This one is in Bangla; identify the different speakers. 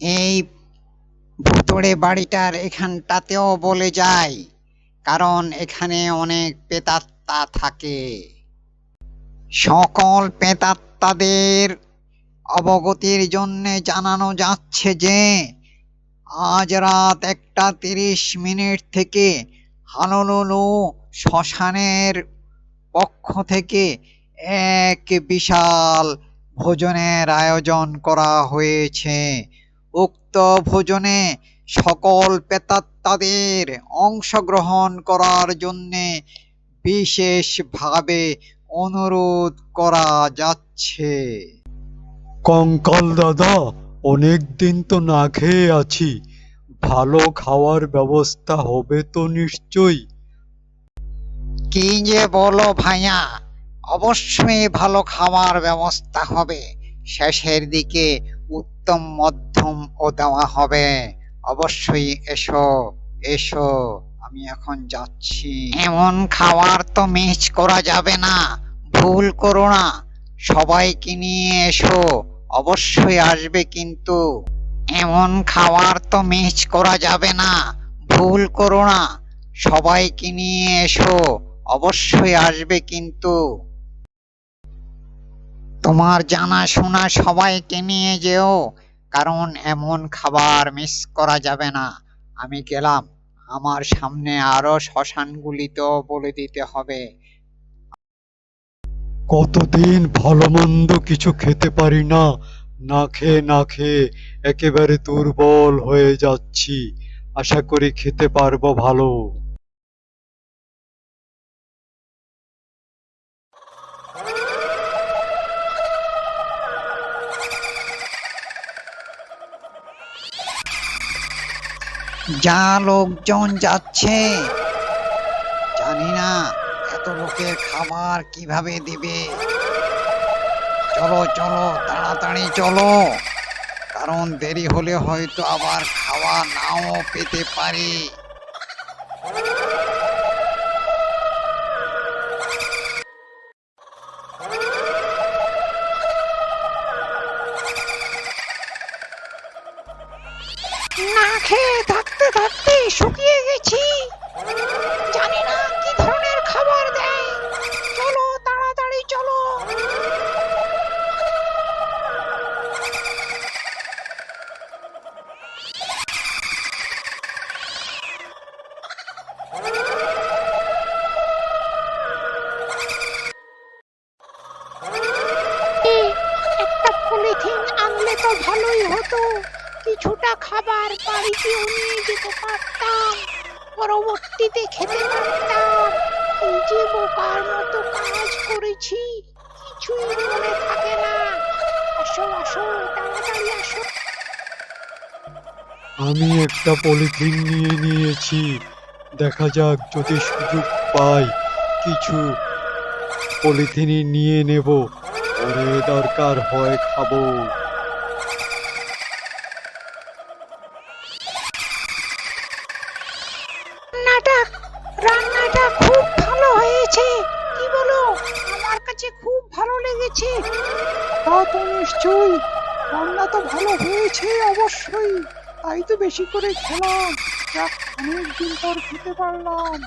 Speaker 1: এই ভুতুড়ে বাড়িটার এখানটাতেও বলে যায় কারণ এখানে অনেক প্রেতাত্মা থাকে। সকল প্রেতাত্মাদের অবগতির জন্যে জানানো যাচ্ছে যে, আজ রাত একটা তিরিশ মিনিট থেকে হানুলুলু শ্মশানের পক্ষ থেকে এক বিশাল ভোজনের আয়োজন করা হয়েছে। উক্ত ভোজনে সকল প্রেতাত্মাদের অংশগ্রহণ করার জন্যে বিশেষভাবে অনুরোধ করা যাচ্ছে।
Speaker 2: কঙ্কাল দাদা অনেক দিন তো না খেয়ে আছি। ভালো খাওয়ার ব্যবস্থা হবে তো নিশ্চয়ই।
Speaker 1: কি যে বলো ভাইয়া অবশ্যই ভালো খাওয়ার ব্যবস্থা হবে। শেষের দিকে উত্তম মধ্যম ও দেওয়া হবে। অবশ্যই এসো এসো, আমি এখন যাচ্ছি। এমন খাওয়ার তো মিস করা যাবে না, ভুল করো না। সবাইকে নিয়ে এসো, অবশ্যই আসবে কিন্তু। এমন খাওয়ার তো মিস করা যাবে না, ভুল করো না। সবাইকে নিয়ে এসো, অবশ্যই আসবে কিন্তু। তোমার জানা জানাশোনা সবাইকে নিয়ে যেও কারণ এমন খাবার মিস করা যাবে না। আমি গেলাম। আমার সামনে আরও শ্মশানগুলিতেও বলে দিতে হবে।
Speaker 2: কতদিন ভালো মন্দ কিছু খেতে পারি না। না খেয়ে না খেয়ে একেবারে দুর্বল হয়ে যাচ্ছি। আশা করি খেতে পারব ভালো।
Speaker 1: যা লোকজন যাচ্ছে। জানি না এত লোকের খাবার কীভাবে দিবে। চলো চলো, তাড়াতাড়ি চলো। কারণ দেরি হলে হয়তো আবার খাওয়া নাও পেতে পারি। খেয়ে থাকতে থাকতে শুকিয়ে গেছি। জানি না কি ধরনের খাবার দেয়। চলো, তাড়াতাড়ি চলো। একটা পলিথিন আনলে তো ভালোই হতো। কিছুটা খাবার বাড়িতেও নিয়ে যেতে পারতাম। পরবর্তীতে খেতে পারতাম। এই যে বোকার মতো কাজ করেছি, কিছুই মনে থাকে না। আসো আসো, তাড়াতাড়ি আসো।
Speaker 2: আমি একটা পলিথিন নিয়ে নিয়েছি। দেখা যাক যদি সুযোগ পাই, কিছু পলিথিনই নিয়ে নেব। পরে দরকার হয় খাব।
Speaker 1: রান্নাটা খুব ভালো হয়েছে। কি বলো? আমার কাছে খুব ভালো লেগেছে।
Speaker 3: তা তো নিশ্চয়ই। রান্না তো ভালো হয়েছে অবশ্যই। তাই তো বেশি করে খেলাম। যাক, অনেকদিন পর খেতে পারলাম।